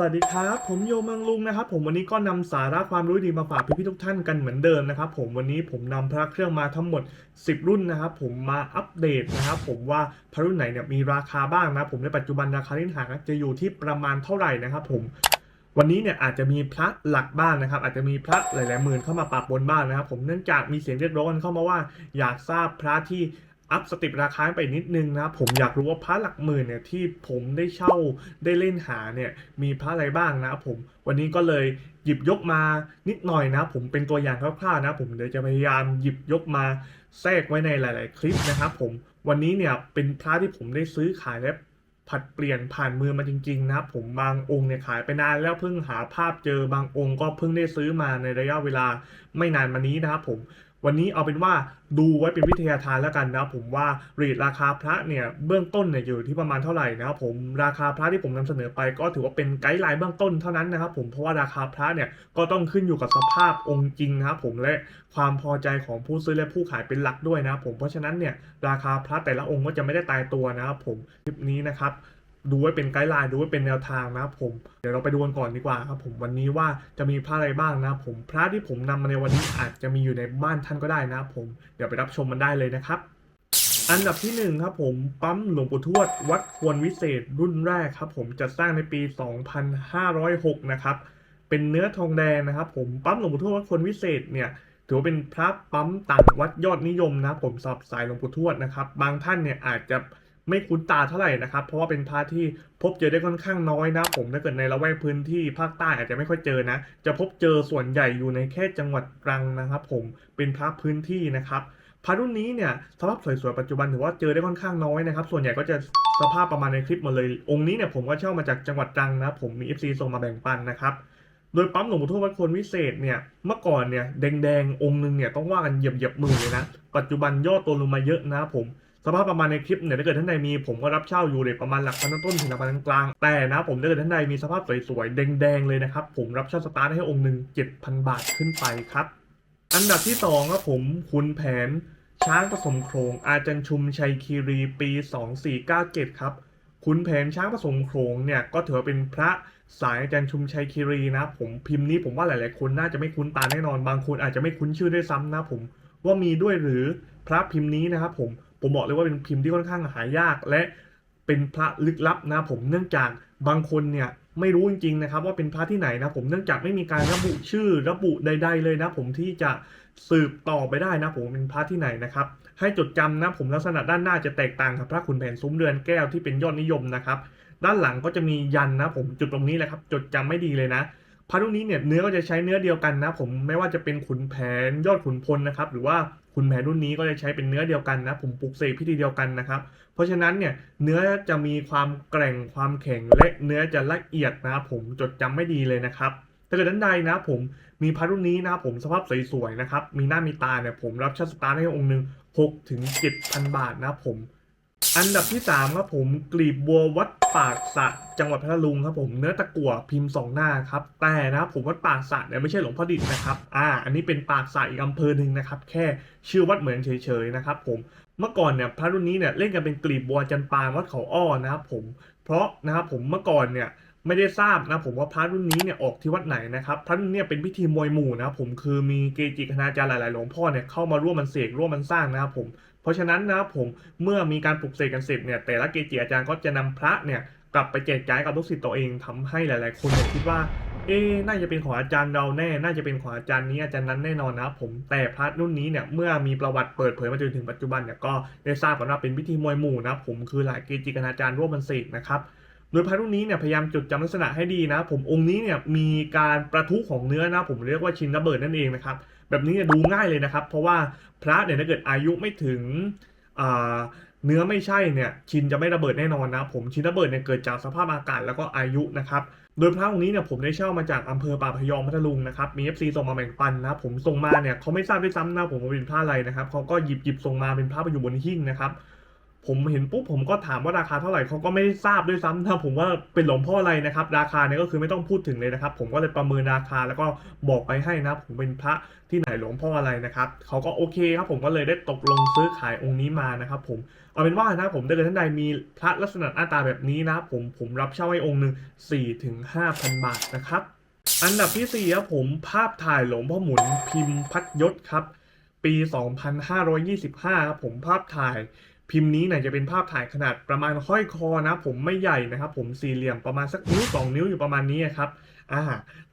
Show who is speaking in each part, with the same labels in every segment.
Speaker 1: สวัสดีครับ ผมโยมืองลุงนะครับ ผมวันนี้ก็นำสาระความรู้ดีมาฝากพี่ๆทุกท่านกันเหมือนเดิมนะครับ ผมวันนี้ผมนำพระเครื่องมาทั้งหมด 10 รุ่นนะครับ ผมมาอัปเดตนะครับ ผมว่าพระรุ่นไหนเนี่ยมีราคาบ้างนะ ผมในปัจจุบันราคาที่หาจะอยู่ที่ประมาณเท่าไหร่นะครับ ผมวันนี้เนี่ยอาจจะมีพระหลักบ้างนะครับ อาจจะมีพระหลายๆหมื่นเข้ามาปะปนบ้างนะครับ ผมเนื่องจากมีเสียงเรียกร้องเข้ามาว่า อยากทราบพระที่ อัพสติปราคาไปนิดนึงนะ ผมอยากรู้ว่าพระหลักหมื่นเนี่ยที่ผมได้เช่าได้เล่นหาเนี่ยมีพระอะไรบ้างนะผม วันนี้ก็เลยหยิบยกมานิดหน่อยนะ ผมเป็นตัวอย่างคร่าวๆนะ ผมเดี๋ยวจะพยายามหยิบยกมาแทรกไว้ในหลาย ๆ คลิปนะครับผมวันนี้เนี่ยเป็นพระที่ผมได้ซื้อขายและผัดเปลี่ยนผ่านมือมาจริงๆนะผมบางองค์เนี่ยขายไปนานแล้วเพิ่งหาภาพเจอบางองค์ก็เพิ่งได้ซื้อมาในระยะเวลาไม่นานมานี้นะครับผม วันนี้เอาเป็นว่าดูไว้เป็นวิทยาทานแล้วกันนะผมว่าเรทราคาพระเนี่ยเบื้องต้นเนี่ยอยู่ที่ประมาณเท่าไหร่นะครับผมราคาพระที่ผมนำเสนอไป ก็ถือว่าเป็นไกด์ไลน์เบื้องต้นเท่านั้นนะครับผมเพราะว่าราคาพระเนี่ยก็ต้องขึ้นอยู่กับสภาพองค์จริงนะครับผมและความพอใจของผู้ซื้อและผู้ขายเป็นหลักด้วยนะครับผมเพราะฉะนั้นเนี่ยราคาพระแต่ละองค์ก็จะไม่ได้ตายตัวนะครับผมคลิปนี้นะครับ ดูไว้เป็นไกด์ไลน์ดูไว้เป็นแนวทางนะครับผมเดี๋ยวเราไปดูกันก่อนดีกว่าครับผมวันนี้ว่าจะมีพระอะไรบ้างนะครับผมพระที่ผมนำมาในวันนี้อาจจะมีอยู่ในบ้านท่านก็ได้นะครับผมเดี๋ยวไปรับชมมันได้เลยนะครับอันดับที่หนึ่งครับผมปั๊มหลวงปู่ทวด วัดควรวิเศษรุ่นแรกครับผมจัดสร้างในปี 2506 นะครับ เป็นเนื้อทองแดงนะครับผมปั๊มหลวงปู่ทวดวัดควรวิเศษเนี่ยถือว่าเป็นพระปั๊มต่างวัดยอดนิยมนะผมสำหรับสายหลวงปู่ทวดนะครับ บางท่านเนี่ยอาจจะ ไม่คุ้นตาเท่าไหร่นะครับ เพราะว่าเป็นพระที่พบเจอได้ค่อนข้างน้อยนะ ผมถ้าเกิดในละแวกพื้นที่ภาคใต้อาจจะไม่ค่อยเจอนะ จะพบเจอส่วนใหญ่อยู่ในแค่จังหวัดตรังนะครับ ผมเป็นพระพื้นที่นะครับพระรุ่นนี้เนี่ยสภาพสวยๆปัจจุบันถือว่าเจอได้ค่อนข้างน้อยนะครับ ส่วนใหญ่ก็จะสภาพประมาณในคลิปหมดเลย องค์นี้เนี่ยผมก็เช่ามาจากจังหวัดตรังนะผมมี FC ส่งมาแบ่งปันนะครับโดยปั๊มหลวงปู่ทวดวัดควรวิเศษเนี่ยเมื่อก่อนเนี่ยแดงๆองค์หนึงเนี่ยต้องว่ากันเหยียบเหยียบๆหมื่นเลยนะ ปัจจุบันย่อตัวลงมาเยอะนะผม สภาพประมาณในคลิปเนี่ยถ้าเกิดท่านใดมีผมก็รับเช่าอยู่เลยประมาณหลักพันต้นถึงหลักพันกลางแต่นะผมถ้าเกิดท่านใดมีสภาพสวยๆแดงๆเลยนะครับผมรับเช่าสตาร์ทให้องค์หนึ่ง7,000 บาทขึ้นไปครับ อันดับที่สองครับผมคุณแผนช้างผสมโครงอาจารย์ชุมชัยคีรีปี 2497 ครับขุนแผนช้างผสมโขงเนี่ยก็ถือเป็นพระสายอาจารย์ชุมชัยคีรีนะผมพิมพ์นี้ผมว่าหลาย ๆ คนน่าจะไม่คุ้นตาแน่นอนบางคนอาจจะไม่คุ้นชื่อด้วยซ้ำนะผมว่ามีด้วยหรือพระพิมพ์นี้นะครับผม ผมบอกเลยว่าเป็นพิมพ์ที่ค่อนข้างหายาก และเป็นพระลึกลับนะผมเนื่องจากบางคนเนี่ยไม่รู้จริงๆนะครับว่าเป็นพระที่ไหนนะผมเนื่องจากไม่มีการระบุชื่อระบุใด ๆ เลยนะผมที่จะสืบต่อไปได้นะผมเป็นพระที่ไหนนะครับให้จดจำนะผมลักษณะด้านหน้าจะแตกต่างกับพระขุนแผนซุ้มเรือนแก้วที่เป็นยอดนิยมนะครับด้านหลังก็จะมียันนะผมจุดตรงนี้แหละครับจดจำไม่ดีเลยนะ พระรุ่นนี้เนี่ยเนื้อก็จะใช้เนื้อเดียวกันนะ ผมไม่ว่าจะเป็นขุนแผนยอดขุนพลนะครับ หรือว่าขุนแผนรุ่นนี้ก็จะใช้เป็นเนื้อเดียวกันนะ ผมปลุกเสกพิธีเดียวกันนะครับ เพราะฉะนั้นเนี่ยเนื้อจะมีความแกร่งความแข็งและเนื้อจะละเอียดนะครับผมจดจำไม่ดีเลยนะครับถ้าเกิดด้านใดนะผมมีพระรุ่นนี้นะผมสภาพสวยๆนะครับมีหน้ามีตาเนี่ยผมรับชัดสตาร์ให้องค์หนึ่ง6ถึง7,000 บาทนะผม อันดับที่3ครับผมกลีบบัววัดปากสะจังหวัดพัทลุงครับผมเนื้อตะกั่วพิมพ์สองหน้าครับแต่นะครับผมวัดปากสะเนี่ยไม่ใช่หลวงพ่อดิษนะครับอ่าอันนี้เป็นปากสะอีกอำเภอหนึ่งนะครับแค่ชื่อวัดเหมือนเฉยๆนะครับผมเมื่อก่อนเนี่ยพระรุ่นนี้เนี่ยเล่นกันเป็นกลีบบัวจันปางวัดเขาอ้อนะครับผมเพราะนะครับผมเมื่อก่อนเนี่ยไม่ได้ทราบนะผมว่าพระรุ่นนี้เนี่ยออกที่วัดไหนนะครับพระรุ่นเนี้เป็นพิธีมวยหมู่นะครับผมคือมีเกจิคณาจารย์หลายๆหลวงพ่อเนี่ยเข้ามาร่วมมันเสกร่วมมันสร้างนะครับผมเราะฉะนั้นนะครับผมเมื่อมีการปลุกเสกกันเสร็จเนี่ยแต่ละเกจิอาจารย์ก็จะนำพระเนี่ยกลับไปแจกจ่ายกับลูกศิษย์ตัวเองทำให้หลาย ๆ คนเนี่ยคิดว่าเอ๊น่าจะเป็นของอาจารย์เราแน่ น่าจะเป็นของอาจารย์นี้อาจารย์นั้นแน่นอนนะผม แต่พระรุ่นนี้เนี่ย เมื่อมีประวัติเปิดเผยมาจนถึงปัจจุบันเนี่ยก็ได้ทราบกันว่าเป็นพิธีมวยหมู่นะผมคือหลายเกจิคณาจารย์ร่วมมันเสกนะครับโดยพระรุ่นนี้เนี่ยพยายามจดจำลักษณะให้ดีนะ ผมองค์นี้เนี่ยมีการประทุของเนื้อนะผมเรียกว่าชินระเบิดนั่นเองนะครับ แบบนี้ดูง่ายเลยนะครับ เพราะว่าพระเนี่ยถ้าเกิดอายุไม่ถึงเนื้อไม่ใช่เนี่ยชินจะไม่ระเบิดแน่นอนนะผมชินระเบิดเนี่ยเกิดจากสภาพอากาศแล้วก็อายุนะครับโดยพระองค์นี้เนี่ยผมได้เช่ามาจากอำเภอป่าพยอมพัทลุงนะครับมีเอฟซีส่งมาแบ่งปันนะผมส่งมาเนี่ยเขาไม่ทราบด้วยซ้ำนะผมว่าเป็นผ้าอะไรนะครับเขาก็หยิบหยิบส่งมาเป็นผ้าไปอยู่บนหิ้งนะครับ ผมเห็นปุ๊บผมก็ถามว่าราคาเท่าไหร่เขาก็ไม่ได้ทราบด้วยซ้ำนะผมว่าเป็นหลวงพ่ออะไรนะครับ ราคาเนี่ยก็คือไม่ต้องพูดถึงเลยนะครับ ผมก็เลยประเมินราคาแล้วก็บอกไปให้นะ ผมเป็นพระที่ไหนหลวงพ่ออะไรนะครับเขาก็โอเคครับ ผมก็เลยได้ตกลงซื้อขายองค์นี้มานะครับ ผมเอาเป็นว่านะผมถ้าเกิดท่านใดมีพระลักษณะหน้าตาแบบนี้นะ ผมผมรับเช่าให้องค์หนึ่งสี่ถึงห้าพันบาทนะครับ อันดับที่สี่ครับผมภาพถ่ายหลวงพ่อหมุนพิมพ์พัดยศครับ ปี 2525ครับผมภาพถ่าย พิมพ์นี้เนี่ยจะเป็นภาพถ่ายขนาดประมาณห้อยคอนะ ผมไม่ใหญ่นะครับ ผมสี่เหลี่ยมประมาณสักนิ้วสองนิ้วอยู่ประมาณนี้ครับอ่า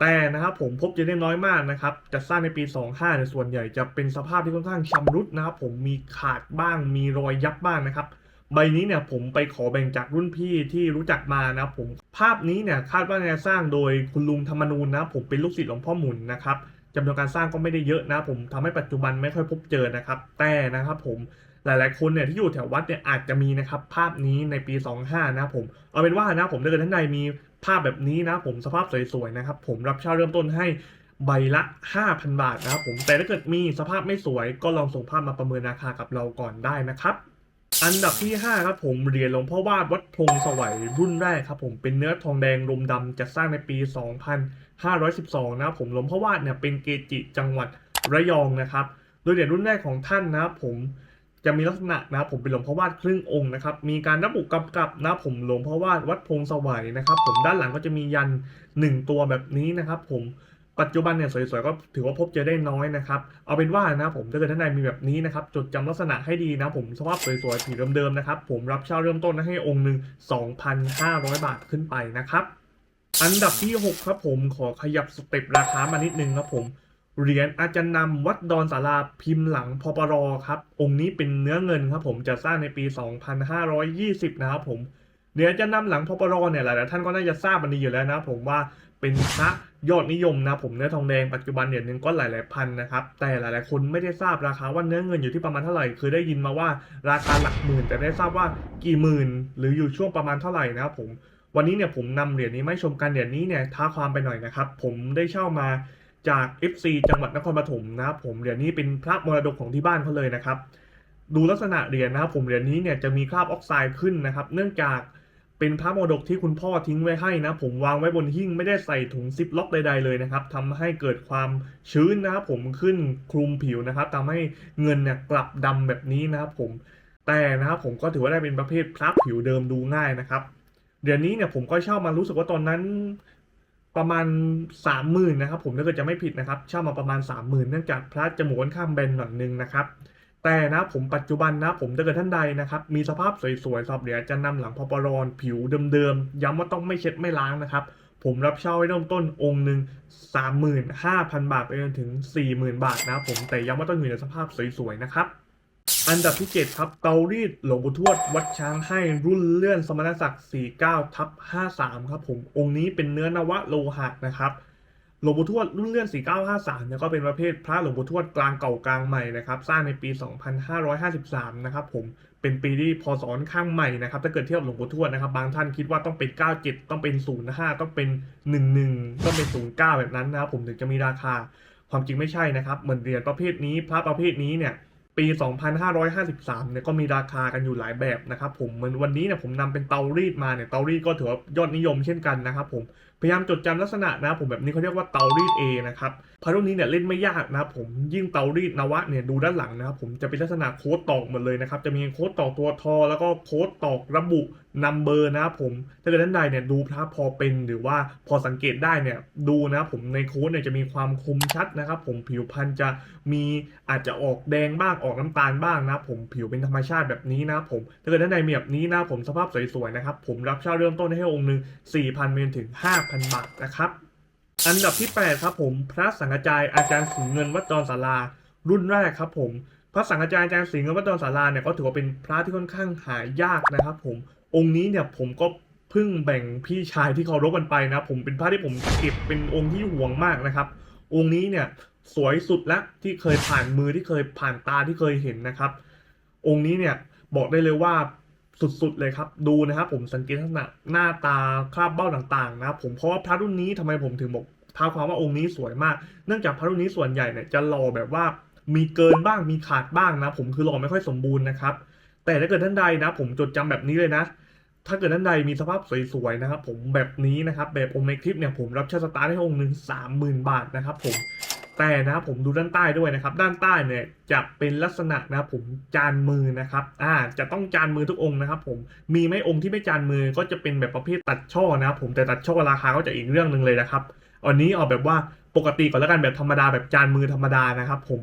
Speaker 1: แต่นะครับผมพบจะได้น้อยมากนะครับจะสร้างในปี 25ในยส่วนใหญ่จะเป็นสภาพที่ค่อนข้างชำรุดนะครับผมมีขาดบ้างมีรอยยับบ้างนะครับใบนี้เนี่ยผมไปขอแบ่งจากรุ่นพี่ที่รู้จักมานะครับผมภาพนี้เนี่ยคาดว่าจะสร้างโดยคุณลุงธรรมนูญนะผมเป็นลูกศิษย์หลวงพ่อหมุนนะครับจำนวนการสร้างก็ไม่ได้เยอะนะผมทำให้ปัจจุบันไม่ค่อยพบเจอนะครับ แต่นะครับผม หลายๆคนเนี่ยที่อยู่แถววัดเนี่ยอาจจะมีนะครับภาพนี้ในปี 25 นะผมเอาเป็นว่านะผมถ้าเกิดท่านใดมีภาพแบบนี้นะผมสภาพสวยๆนะครับผมรับเช่าเริ่มต้นให้ใบละ 5,000 บาทนะครับผมแต่ถ้าเกิดมีสภาพไม่สวยก็ลองส่งภาพมาประเมินราคากับเราก่อนได้นะครับอันดับที่ 5 ครับผมเหรียญหลวงพ่อวาดวัดพงสวัยรุ่นแรกครับผมเป็นเนื้อทองแดงลมดำจะสร้างในปี 2512 นะครับผมหลวงพ่อวาดเนี่ยเป็นเกจิจังหวัดระยองนะครับ โดยเหรียญรุ่นแรกของท่านนะครับผม จะมีลักษณะนะครับผมเป็นหลวงพ่อวาดครึ่งองค์นะครับ มีการระบุกำกับนะผมหลวงพ่อวาดวัดพงสวัยนะครับ ผมด้านหลังก็จะมียันหนึ่งตัวแบบนี้นะครับ ผมปัจจุบันเนี่ยสวยๆก็ถือว่าพบเจอได้น้อยนะครับเอาเป็นว่านะผมถ้าเกิดท่านใดมีแบบนี้นะครับจดจำลักษณะให้ดีนะผมสภาพสวยๆผิวเดิมๆนะครับผมรับเช่าเริ่มต้นให้องค์หนึ่ง2,500 บาทขึ้นไปนะครับ อันดับที่ 6 ครับผมขอขยับสเต็ปราคามานิดนึงครับผม เหรียญอาจารย์นำวัดดอนสาราพิมพ์หลังพปรครับ องค์นี้เป็นเนื้อเงินครับผมจะสร้างในปี 2520 นะครับผมเหรียญอาจารย์นำหลังพปรเนี่ยหลายๆท่านก็น่าจะทราบมันดีอยู่แล้วนะผมว่าเป็นพระยอดนิยมนะผมเนื้อทองแดงปัจจุบันเหรียญหนึ่งก็หลายๆพันนะครับแต่หลายๆคนไม่ได้ทราบราคาว่าเนื้อเงินอยู่ที่ประมาณเท่าไหร่คือได้ยินมาว่าราคาหลักหมื่น แต่ได้ทราบว่ากี่หมื่น หรืออยู่ช่วงประมาณเท่าไหร่นะครับผมวันนี้เนี่ยผมนำเหรียญนี้มาชมกันเหรียญนี้เนี่ยท้าความไปหน่อยนะครับผมได้เช่ามา จาก FC จังหวัดนครปฐมนะครับผมเหรียญนี้เป็นพระมรดกของที่บ้านเขาเลยนะครับ ดูลักษณะเหรียญนะครับผมเหรียญนี้เนี่ยจะมีคราบออกไซด์ขึ้นนะครับ เนื่องจากเป็นพระมรดกที่คุณพ่อทิ้งไว้ให้นะ ผมวางไว้บนหิ้งไม่ได้ใส่ถุงซิปล็อกใดๆเลยนะครับทำให้เกิดความชื้นนะครับผมขึ้นคลุมผิวนะครับทำให้เงินเนี่ยกลับดำแบบนี้นะครับผมแต่นะครับผมก็ถือว่าได้เป็นประเภทพระผิวเดิมดูง่ายนะครับเดี๋ยวนี้เนี่ยผมก็เช่ามารู้สึกว่าตอนนั้น ประมาณสามหมื่นนะครับ ผมถ้าเกิดจะไม่ผิดนะครับ เช่ามาประมาณสามหมื่นเนื่องจากพระจมูกค่อนข้างแบนหน่อยนึงนะครับ แต่นะผมปัจจุบันนะผมถ้าเกิดท่านใดนะครับ มีสภาพสวยๆสอบเดี๋ยวจะนำหลังพอปรอนผิวเดิมๆย้ำว่าต้องไม่เช็ดไม่ล้างนะครับ ผมรับเช่าไว้เริ่มต้นองค์หนึ่งสามหมื่นห้าพันบาทไปจนถึงสี่หมื่นบาทนะผมแต่ย้ำว่าต้องอยู่ในสภาพสวยๆนะครับ อันดับที่ 7 ครับเตารีดหลวงปู่ทวด วัดช้างให้รุ่นเลื่อนสมณศักดิ์49ทับ53 ครับผมองค์นี้เป็นเนื้อนวะโลหะนะครับหลวงปู่ทวดรุ่นเลื่อน 4953เนี่ยก็เป็นประเภทพระหลวงปู่ทวดกลางเก่ากลางใหม่นะครับสร้างในปี 2553 นะครับผมเป็นปีที่พศค่อนข้างใหม่นะครับถ้าเกิดเทียบกับหลวงปู่ทวดนะครับบางท่านคิดว่าต้องเป็น 97 ต้องเป็น 05 ต้องเป็น 11 ต้องเป็น 09 แบบนั้นนะครับผมถึงจะมีราคาความจริงไม่ใช่นะครับเหมือนเหรียญประเภทนี้พระประเภทนี้เนี่ย ปี 2553 เนี่ยก็มีราคากันอยู่หลายแบบนะครับผมเหมือนวันนี้เนี่ยผมนำเป็นเตารีดมาเนี่ยเตารีดก็ถือว่ายอดนิยมเช่นกันนะครับผมพยายามจดจำลักษณะนะผมแบบนี้เขาเรียกว่าเตารีด A นะครับ พระรุ่นนี้เนี่ยเล่นไม่ยากนะครับผมยิ่งเตารีดนวะเนี่ยดูด้านหลังนะครับผมจะเป็นลักษณะโค้ดตอกหมดเลยนะครับจะมีโค้ดตอกตัวทอ แล้วก็โค้ดตอกระบุนัมเบอร์นะครับผมถ้าเกิดท่านใดเนี่ยดูพระพอเป็นหรือว่าพอสังเกตได้เนี่ยดูนะครับผมในโค้ดเนี่ยจะมีความคมชัดนะครับผมผิวพรรณจะมีอาจจะออกแดงบ้างออกน้ำตาลบ้างนะครับผมผิวเป็นธรรมชาติแบบนี้นะครับผมถ้าเกิดท่านใดมีแบบนี้นะครับผมสภาพสวยๆนะครับผมรับเช่าเริ่มต้นให้องค์หนึ่ง4,000เมนถึง 5,000 บาทนะครับ อันดับที่ 8 ครับผมพระสังฆจายอาจารย์สีเงินวัดดอนศาลารุ่นแรกครับผมพระสังฆจายอาจารย์สีเงินวัดดอนศาลาเนี่ยก็ถือว่าเป็นพระที่ค่อนข้างหายากนะครับ ผมองค์นี้เนี่ยผมก็เพิ่งแบ่งพี่ชายที่เคารพกันไปนะ ผมเป็นพระที่ผมเก็บเป็นองค์ที่ห่วงมากนะครับ องค์นี้เนี่ยสวยสุดแล้วที่เคยผ่านมือที่เคยผ่านตาที่เคยเห็นนะครับ องค์นี้เนี่ยบอกได้เลยว่า สุดๆเลยครับ ดูนะครับผมสังเกตลักษณะหน้าตาคราบเบ้าต่างๆนะครับผมเพราะว่าพระรุ่นนี้ทำไมผมถึงบอกท้าความว่าองค์นี้สวยมาก เนื่องจากพระรุ่นนี้ส่วนใหญ่เนี่ยจะหล่อแบบว่ามีเกินบ้างมีขาดบ้างนะ ผมคือหล่อไม่ค่อยสมบูรณ์นะครับ แต่ถ้าเกิดท่านใดนะ ผมจดจำแบบนี้เลยนะ ถ้าเกิดท่านใดมีสภาพสวยๆนะครับ ผมแบบนี้นะครับ แบบองค์ในคลิปเนี่ยผมรับเช่าสตาร์ทให้องค์หนึ่งสามหมื่นบาทนะครับผม แต่นะครับผมดูด้านใต้ด้วยนะครับ ด้านใต้เนี่ยจะเป็นลักษณะนะครับผมจานมือนะครับอ่าจะต้องจานมือทุกองค์นะครับ ผมมีไม่องค์ที่ไม่จานมือก็จะเป็นแบบประเภทตัดช่อนะครับ ผมแต่ตัดช่อราคาก็จะอีกเรื่องหนึ่งเลยนะครับอันนี้เอาแบบว่าปกติก่อนแล้วกันแบบธรรมดาแบบจานมือธรรมดานะครับ ผม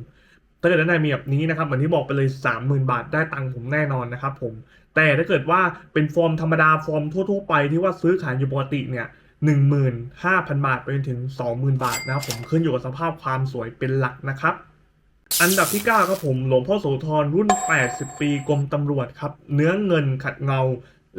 Speaker 1: ถ้าเกิดท่านใดมีแบบนี้นะครับเหมือนที่บอกไปเลย 30,000 บาทได้ตังค์ผมแน่นอนนะครับ ผม แต่ถ้าเกิดว่าเป็นฟอร์มธรรมดาฟอร์มทั่ว ๆ ไปที่ว่าซื้อขายอยู่ปกติเนี่ย 15,000 บาทไปจนถึง 20,000 บาทนะครับผมขึ้นอยู่กับสภาพความสวยเป็นหลักนะครับ อันดับที่ 9 ครับผมหลวงพ่อโสธรรุ่น 80 ปีกรมตำรวจครับ เนื้อเงินขัดเงา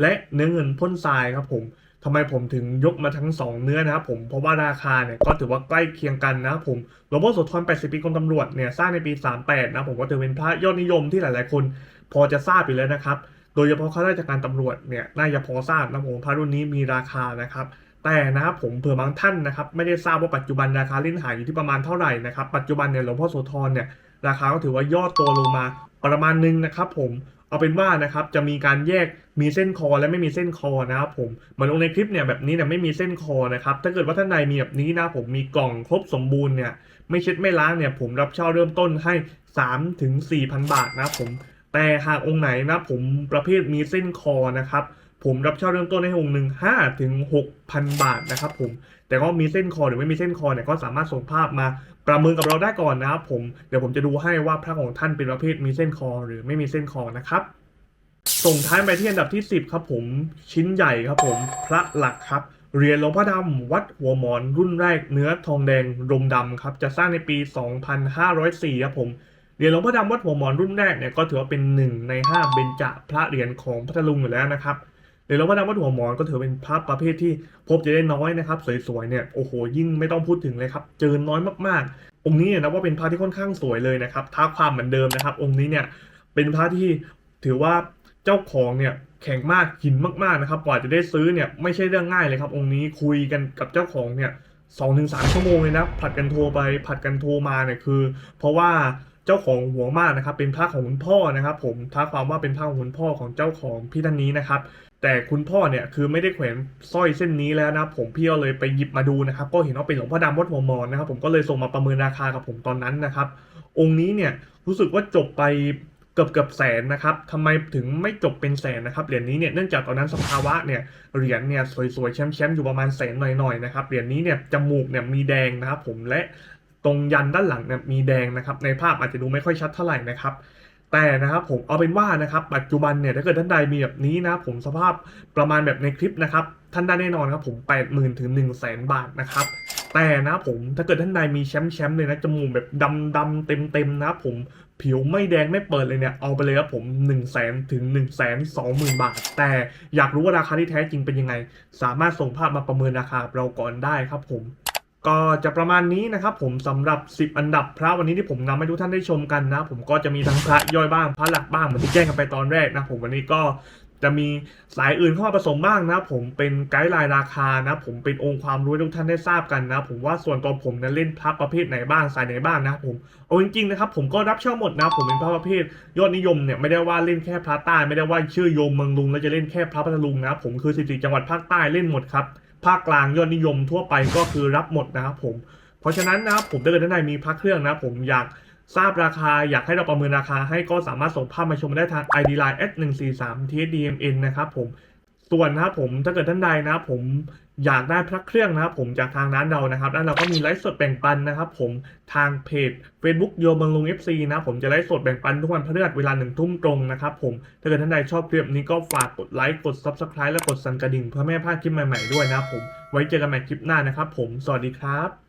Speaker 1: และเนื้อเงินพ่นทรายครับผมทำไมผมถึงยกมาทั้ง 2 เนื้อนะครับผมเพราะว่าราคาเนี่ยก็ถือว่าใกล้เคียงกันนะครับผมหลวงพ่อโสธร80 ปีกรมตำรวจเนี่ยสร้างในปี 38 นะผมก็ถือเป็นพระยอดนิยมที่หลาย ๆ คน พอจะทราบอยู่แล้วนะครับ โดยเฉพาะข้าราชการตำรวจเนี่ยน่าจะพอทราบนะผมพระรุ่นนี้มีราคานะครับ แต่นะครับผมเผื่อบางท่านนะครับไม่ได้ทราบว่าปัจจุบันราคาเล่นหายอยู่ที่ประมาณเท่าไหร่นะครับปัจจุบันเนี่ยหลวงพ่อโสธรเนี่ยราคาก็ถือว่าย่อตัวลงมาประมาณนึงนะครับผมเอาเป็นว่านะครับจะมีการแยกมีเส้นคอและไม่มีเส้นคอนะครับผมเหมือนลงในคลิปเนี่ยแบบนี้เนี่ยไม่มีเส้นคอนะครับถ้าเกิดว่าท่านใดมีแบบนี้นะผมมีกล่องครบสมบูรณ์เนี่ยไม่เช็ดไม่ล้างเนี่ยผมรับเช่าเริ่มต้นให้3ถึง4,000 บาทนะครับผมแต่หากองค์ไหนนะผมประเภทมีเส้นคอนะครับ ผมรับเช่าเริ่มต้นให้องค์หนึ่งห้าถึงหกพันบาทนะครับผมแต่ก็มีเส้นคอหรือไม่มีเส้นคอเนี่ยก็สามารถส่งภาพมาประเมินกับเราได้ก่อนนะครับผมเดี๋ยวผมจะดูให้ว่าพระของท่านเป็นประเภทมีเส้นคอหรือไม่มีเส้นคอนะครับส่งท้ายไปที่อันดับที่ 10 ครับผมชิ้นใหญ่ครับผมพระหลักครับเหรียญหลวงพ่อดำวัดหัวหมอนรุ่นแรกเนื้อทองแดงรมดำครับจะสร้างในปี 2504ครับผมเหรียญหลวงพ่อดำวัดหัวหมอนรุ่นแรกเนี่ยก็ถือว่าเป็นหนึ่งในห้าเบญจพระเหรียญของพัทลุงอยู่แล้วนะครับ หรียญหลวงพ่อดำวัดหัวหมอนก็ถือเป็นพระประเภทที่พบจะได้น้อยนะครับสวยๆเนี่ยโอ้โหยิ่งไม่ต้องพูดถึงเลยครับเจอน้อยมากๆ องค์นี้เนี่ยนะว่าเป็นพระที่ค่อนข้างสวยเลยนะครับท้าความเหมือนเดิมนะครับ องค์นี้เนี่ยเป็นพระที่ถือว่าเจ้าของเนี่ยแข็งมากหินมากๆนะครับกว่าจะได้ซื้อเนี่ยไม่ใช่เรื่องง่ายเลยครับ องค์นี้คุยกันกับเจ้าของเนี่ยสองถึงสามชั่วโมงเลยนะผัดกันโทรไปผัดกันโทรมาเนี่ยคือ เพราะว่าเจ้าของหัวมากนะครับเป็นพระของคุณพ่อนะครับ ผมท้าความว่าเป็นพระของคุณพ่อของเจ้าของพี่ท่านนี้นะครับ แต่คุณพ่อเนี่ยคือไม่ได้แขวนสร้อยเส้นนี้แล้วนะผมพี่ก็เลยไปหยิบมาดูนะครับ ก็เห็นว่าเป็นหลวงพ่อดำวัดหัวมอนนะครับ ผมก็เลยส่งมาประเมินราคากับผมตอนนั้นนะครับ องค์นี้เนี่ยรู้สึกว่าจบไปเกือบเกือบแสนนะครับทำไมถึงไม่จบเป็นแสนนะครับเหรียญนี้เนี่ยเนื่องจากตอนนั้นสภาวะเนี่ยเหรียญเนี่ยสวยๆแชมป์ๆอยู่ประมาณแสนหน่อยๆนะครับเหรียญนี้เนี่ยจมูกเนี่ยมีแดงนะครับผมและตรงยันด้านหลังเนี่ยมีแดงนะครับ ในภาพอาจจะดูไม่ค่อยชัดเท่าไหร่นะครับ แต่นะครับผมเอาเป็นว่านะครับปัจจุบันเนี่ยถ้าเกิดท่านใดมีแบบนี้นะผมสภาพประมาณแบบในคลิปนะครับท่านได้แน่นอนครับผม 80,000 ถึง 1 0 0 0 0แสนบาทนะครับแต่นะผมถ้าเกิดท่านใดมีแชมป์แชมป์เลยนะจมูกแบบดำดำเต็มเต็มนะผมผิวไม่แดงไม่เปิดเลยเนี่ยเอาไปเลยครับผม1นึ่งแสนถึง1นึ่งแสนสองหมื่นบาท แต่อยากรู้ว่าราคาที่แท้จริงเป็นยังไง สามารถส่งภาพมาประเมินราคาเราก่อนได้ครับผม ก็จะประมาณนี้นะครับผมสำหรับ 10 อันดับพระวันนี้ที่ผมนำให้ทุกท่านได้ชมกันนะ ผมก็จะมีทั้งพระย่อยบ้างพระหลักบ้างเหมือนที่แจ้งกันไปตอนแรกนะผมวันนี้ก็จะมีสายอื่นเข้ามาผสมบ้างนะ ผมเป็นไกด์ไลน์ราคานะ ผมเป็นองค์ความรู้ให้ทุกท่านได้ทราบกันนะ ผมว่าส่วนตัวผมนั้นเล่นพระประเภทไหนบ้างสายไหนบ้างนะผมเอาจริงๆนะครับผมก็รับเช่าหมดนะ ผมเป็นพระประเภท ยอดนิยมเนี่ยไม่ได้ว่าเล่นแค่พระใต้ไม่ได้ว่าชื่อโยมเมืองลุงแล้วจะเล่นแค่พระพัทลุงนะ ผมคือ14จังหวัดภาคใต้เล่นหมดครับ ภาคกลางยอดนิยมทั่วไปก็คือรับหมดนะครับผม เพราะฉะนั้นนะครับผมถ้าเกิดท่านใดมีพระเครื่องนะผมอยากทราบราคาอยากให้เราประเมินราคาให้ก็สามารถส่งภาพมาชมได้ทาง ID Line s 1 4 3 TSDMN นะครับผม ส่วนนะครับผมถ้าเกิดท่านใดนะครับผมอยากได้พระเครื่องนะครับผมจากทางร้านเรานะครับร้านเราก็มีไลฟ์สดแบ่งปันนะครับผมทางเพจ Facebook โยบังลุง FC นะผมจะไลฟ์สดแบ่งปันทุกวันพฤหัสเวลาหนึ่งทุ่มตรงนะครับผมถ้าเกิดท่านใดชอบคลิปนี้ก็ฝากกดไลค์กด Subscribe และกดสั่นกระดิ่งเพื่อไม่ให้พลาดคลิปใหม่ๆด้วยนะครับผมไว้เจอกันใหม่คลิปหน้านะครับผมสวัสดีครับ